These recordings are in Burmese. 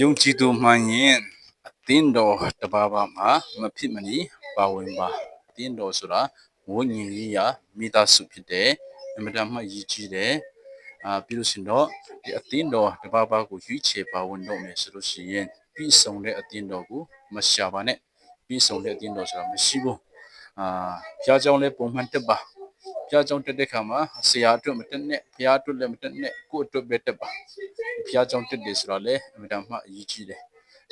ယုံကြည်သူမှန်ရင်အသင်းတော်တပါးပါမှာမဖြစ်မနေပါဝင်ပါအသင်းတော်ဆိုတာဝိညာဉ်ရေးရာမိသားစုဖြစ်တယ်အမြဲတမ်းမှရည်ကြည်တယ်အာပြီးလို့ရှိရင်တော့ဒီအသင်းတော်တပါးပါကိုရွေးချယ်ပါဝင်တော့မယ်ဆိုလို့ရှိရင်ပြီးဆုံးတဲ့အသင်းတော်ကိုမရှာပါနဲ့ပြီးဆုံးတဲ့အသင်းတော်ဆိုတာမရှိဘူးအာဖျားကြောင်းလဲပုံမှန်တက်ပါ ဖျားကြောင်းတက်တဲ့ခါမှာဆရာအတွက်မတက်နဲ့ဖျားအတွက်လည်းမတက်နဲ့ကိုယ့်အတွက်ပဲတက်ပါဖျားကြောင်းတက်တယ်ဆိုတော့လေအမြဲတမ်းမှအရေးကြီးတယ်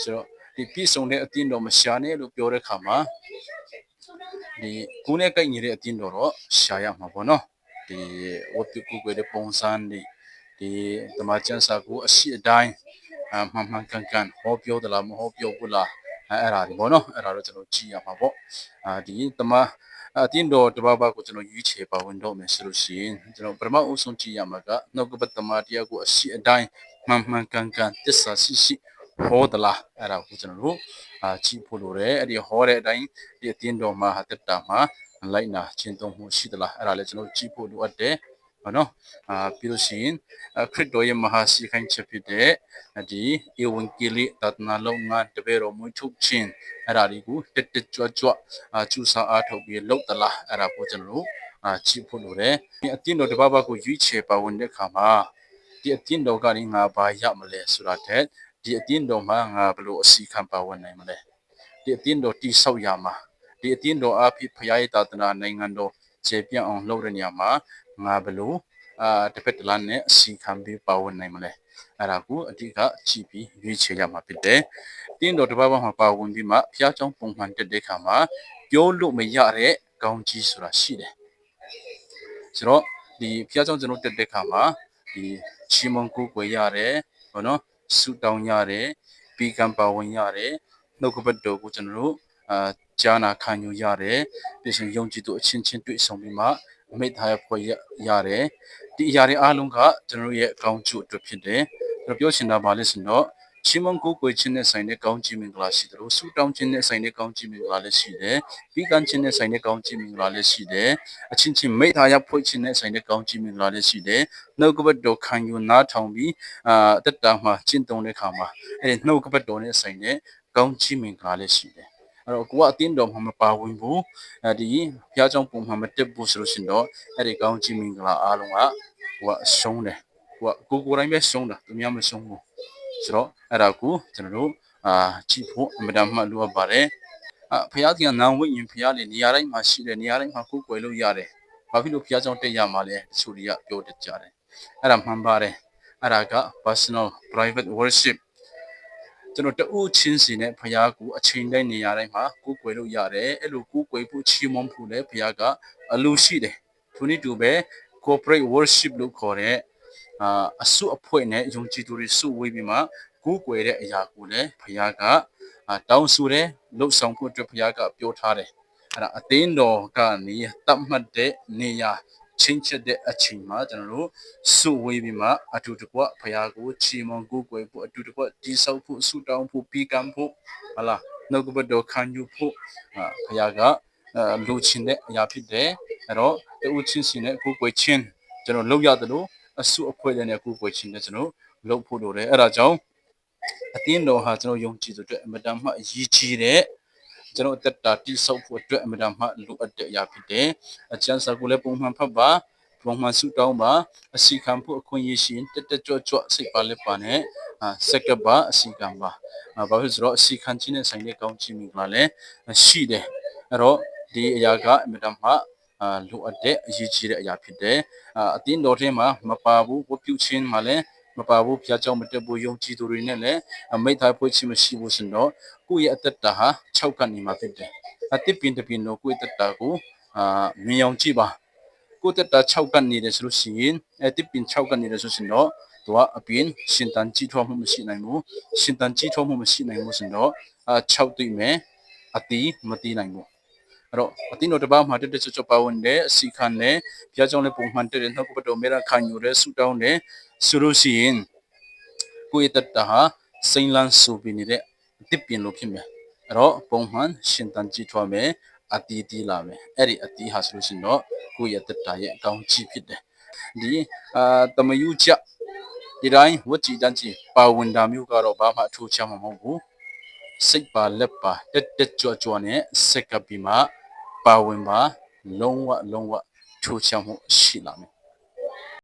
ဆိုတော့ဒီပြည့်စုံတဲ့အသင်းတော်မရှာနဲ့လို့ပြောတဲ့ခါမှာဒီကိုယ်နဲ့ကိုက်ညီတဲ့အသင်းတော်တော့ရှာရမှာပေါ့နော်ဒီဝတ်ပြုကိုယ်တဲ့ပုံစံတွေဒီတမချန်စာကိုအရှိအတိုင်းအမှန်မှန်ကန်ကန်ဟောပြောသလားမဟောပြောဘူးလားအဲအဲ့ဒါတွေပေါ့နော်အဲ့ဒါတော့ကျွန်တော်ကြည့်ရမှာပေါ့အာဒီတမ အတင်းတော်တဘာဘာကိုကျွန်တော်ရွေးချယ်ပါဝင်တော့မယ်ဆိုလို့ရှိရင်ကျွန်တော်ပထမအဆုံးကြည့်ရမှာကနှုတ်ကပတ်တမတရားကိုအရှိအတိုင်းမှန်မှန်ကန်ကန်တစ္ဆာရှိရှိဟောသလားအဲ့ဒါကိုကျွန်တော်တို့အာကြည့်ဖို့လိုတယ်အဲ့ဒီဟောတဲ့အတိုင်းဒီအတင်းတော်မှာတက်တာမှာလိုက်နာကျင့်သုံးမှုရှိသလားအဲ့ဒါလည်းကျွန်တော်ကြည့်ဖို့လိုအပ်တယ်ဟုတ် နော်အာပြီးလို့ရှိရင်ခရစ်တော်ရဲ့မဟာစီခိုင်းချက်ဖြစ်တဲ့ဒီဧဝံဂေလိတသနာလုံးငါတပည့်တော်မွေးထုတ်ခြင်းအဲ့ဒါတွေကိုတက်တက်ကြွကြွအာကျူစာအားထုတ်ပြီးလှုပ်သလားအဲ့ဒါကိုကျွန်တော်တို့အာကြည့်ဖို့လိုတယ်ဒီအတင်းတော်တစ်ပါးပါးကိုရွေးချယ်ပါဝင်တဲ့အခါမှာဒီအတင်းတော်ကနေငါဘာရမလဲဆိုတာတဲ့ဒီအတင်းတော်မှာငါဘယ်လိုအစီခံပါဝင်နိုင်မလဲဒီအတင်းတော်တိဆောက်ရမှာဒီအတင်းတော်အဖြစ်ဖရားရဲ့တာသနာနိုင်ငံတော် ခြေပြန့်အောင်လုပ်တဲ့နေရာမှာငါဘယ်လိုအာတစ်ဖက်တစ်လမ်းနဲ့အစီခံပြီးပါဝင်နိုင်မလဲအဲ့ဒါကိုအဓိကကြည့်ပြီးရွေးချယ်ရမှာဖြစ်တယ်တင်းတော်တစ်ပါးပါးမှာပါဝင်ပြီးမှဖျားချောင်းပုံမှန်တက်တဲ့ခါမှာပြောလို့မရတဲ့ကောင်းကြီးဆိုတာရှိတယ်ဆိုတော့ဒီဖျားချောင်းကျွန်တော်တက်တဲ့ခါမှာဒီချီမွန်ကိုကိုရတယ်ဘောနော်ဆူတောင်းရတယ်ပီကံပါဝင်ရတယ်နှုတ်ကပတ်တော်ကိုကျွန်တော်တို့အာ ဂျာနာခံယူရတယ်ပြီးရှင်ယုံကြည်သူအချင်းချင်းတွေ့ဆုံပြီးမှအမိတ်ထားရဖွဲ့ရတယ်ဒီအရာတွေအားလုံးကကျွန်တော်တို့ရဲ့အကောင်းကျိုးအတွက်ဖြစ်တယ်ကျွန်တော်ပြောချင်တာပါလဲဆိုတော့ချီးမွမ်းကိုးကွယ်ခြင်းနဲ့ဆိုင်တဲ့ကောင်းချီးမင်္ဂလာရှိတယ်လို့ဆုတောင်းခြင်းနဲ့ဆိုင်တဲ့ကောင်းချီးမင်္ဂလာလည်းရှိတယ်ပြီးကမ်းခြင်းနဲ့ဆိုင်တဲ့ကောင်းချီးမင်္ဂလာလည်းရှိတယ်အချင်းချင်းမိသားရဖွဲ့ခြင်းနဲ့ဆိုင်တဲ့ကောင်းချီးမင်္ဂလာလည်းရှိတယ်နှုတ်ကပတ်တော်ခံယူနားထောင်ပြီးအာတက်တာမှာကျင့်သုံးတဲ့ခါမှာအဲဒီနှုတ်ကပတ်တော်နဲ့ဆိုင်တဲ့ကောင်းချီးမင်္ဂလာလည်းရှိတယ် အဲ့တော့ကိုကအတင်းတော်မှာမပါဝင်ဘူးအဲဒီဘုရားကျောင်းပုံမှာမတက်ဘူးဆိုလို့ရှိရင်တော့အဲ့ဒီကောင်းချီးမင်္ဂလာအားလုံးကကိုကရှုံးတယ်ကိုကကိုကိုယ်တိုင်းပဲရှုံးတာသူများမရှုံးဘူးဆိုတော့အဲ့ဒါကိုကျွန်တော်တို့အာကြည့်ဖို့အမြဲတမ်းမှလိုအပ်ပါတယ်အဖခင်ကနာဝိညာဉ်ဖခင်လေနေရာတိုင်းမှာရှိတယ်နေရာတိုင်းမှာကိုယ်ကွယ်လို့ရတယ်ဘာဖြစ်လို့ဖခင်ကြောင့်တက်ရမှာလဲတချို့တွေကပြောတတ်ကြတယ်အဲ့ဒါမှန်ပါတယ်အဲ့ဒါက personal private worship ကျွန်တော်တဦးချင်းစီနဲ့ဖခင်ကိုအချိန်တိုင်းနေရာတိုင်းမှာကိုယ်ကွယ်လို့ရတယ်အဲ့လိုကိုယ်ကွယ်ဖို့ချီးမွမ်းဖို့လည်းဖခင်ကအလိုရှိတယ်ထိုနည်းတူပဲ corporate worship လို့ခေါ်တဲ့အာအစုအဖွဲ့နဲ့ယုံကြည်သူတွေစုဝေးပြီးမှကိုးကွယ်တဲ့အရာကိုလည်းဘုရားကတောင်းဆိုတယ်လှုပ်ဆောင်ဖို့အတွက်ဘုရားကပြောထားတယ်အဲ့ဒါအသင်းတော်ကနေတတ်မှတ်တဲ့နေရာ ချင်းချက်တဲ့အချိန်မှာကျွန်တော်တို့စုဝေးပြီးမှအတူတကွဘုရားကိုချီးမွမ်းကိုးကွယ်ဖို့အတူတကွတိဆောက်ဖို့ဆုတောင်းဖို့ပြီးကံဖို့ဟလာနှုတ်ကပတ်တော်ခံယူဖို့ဘုရားကလူချင်းတဲ့အရာဖြစ်တယ်အဲ့တော့တူချင်းစီနဲ့ကိုယ်ကွယ်ချင်းကျွန်တော်လောက်ရတယ်လို့အစုအဖွဲ့နဲ့ကိုယ်ကွယ်ချင်းနဲ့ကျွန်တော်လုပ်ဖို့လိုတယ်အဲ့ဒါကြောင့်အတင်းတော်ဟာကျွန်တော်ယုံကြည်သူအတွက်အမတန်မှအရေးကြီးတဲ့ ကျွန်တော်အသက်တာတိဆောက်ဖို့အတွက်အမတန်မှလိုအပ်တဲ့အရာဖြစ်တယ်အချမ်းစာကိုလည်းပုံမှန်ဖတ်ပါပုံမှန်ဆုတောင်းပါအစီခံဖို့အခွင့်အရေးရှင်တက်တက်ကြွကြွစိတ်ပါလက်ပါနဲ့အာစက်ကပ်ပါအစီခံပါဘာဖြစ်ဆိုတော့အစီခံခြင်းနဲ့ဆိုင်တဲ့ကောင်းချီးမင်္ဂလာလည်းရှိတယ်အဲ့တော့ဒီအရာကအမြဲတမ်းမှအာလိုအပ်တဲ့အရေးကြီးတဲ့အရာဖြစ်တယ်အာအတင်းတော်ထဲမှာမပါဘူးဝပြုခြင်းမှာလည်း မပါဘူးဖျားကြောင်မတက်ဘူးယုံကြည်သူတွေနဲ့လည်းမိသားဖွဲ့ခြင်းမရှိဘူးဆိုတော့ကိုယ့်ရဲ့အသက်တာဟာ6ကနေမှာဖြစ်တယ်အတစ်ပင်တစ်ပင်တော့ကိုယ့်ရဲ့အသက်တာကိုအာမြင်အောင်ကြည့်ပါကိုယ့်တက်တာ6ကနေတယ်ဆိုလို့ရှိရင်အတစ်ပင်6ကနေတယ်ဆိုရင်တော့သူကအပြင်ရှင်တန်ကြီးထွားမှုမရှိနိုင်ဘူးရှင်တန်ကြီးထွားမှုမရှိနိုင်ဘူးဆိုတော့အာ6တွေ့မယ်အတီးမတီးနိုင်ဘူး အဲ့တော့အတင်းတော်တပါးမှာတက်တက်ချောချောပါဝင်တဲ့အစီခံနဲ့ဘုရားကျောင်းလည်းပုံမှန်တက်တဲ့နှုတ်ကပတ်တော်မေရခံယူတဲ့ဆူတောင်းတဲ့ဆိုလို့ရှိရင်ကိုယ့်ရဲ့တတဟာစိန်လန်းဆိုပြီးနေတဲ့အတစ်ပင်လို့ဖြစ်မယ်အဲ့တော့ပုံမှန်ရှင်တန်ကြည့်ထွားမယ်အတီးတီးလာမယ်အဲ့ဒီအတီးဟာဆိုလို့ရှိရင်တော့ကိုယ့်ရဲ့တတရဲ့အကောင်းကြီးဖြစ်တယ်ဒီအာတမယူချက်ဒီတိုင်းဝတ်ကြည်တန်းကြည်ပါဝင်တာမျိုးကတော့ဘာမှအထူးချမ်းမဟုတ်ဘူးစိတ်ပါလက်ပါတက်တက်ကြွကြွနဲ့စက်ကပ်ပြီးမှ ပါဝင်ပါလုံးဝလုံးဝချိုးချောင်မှုရှိလာမယ်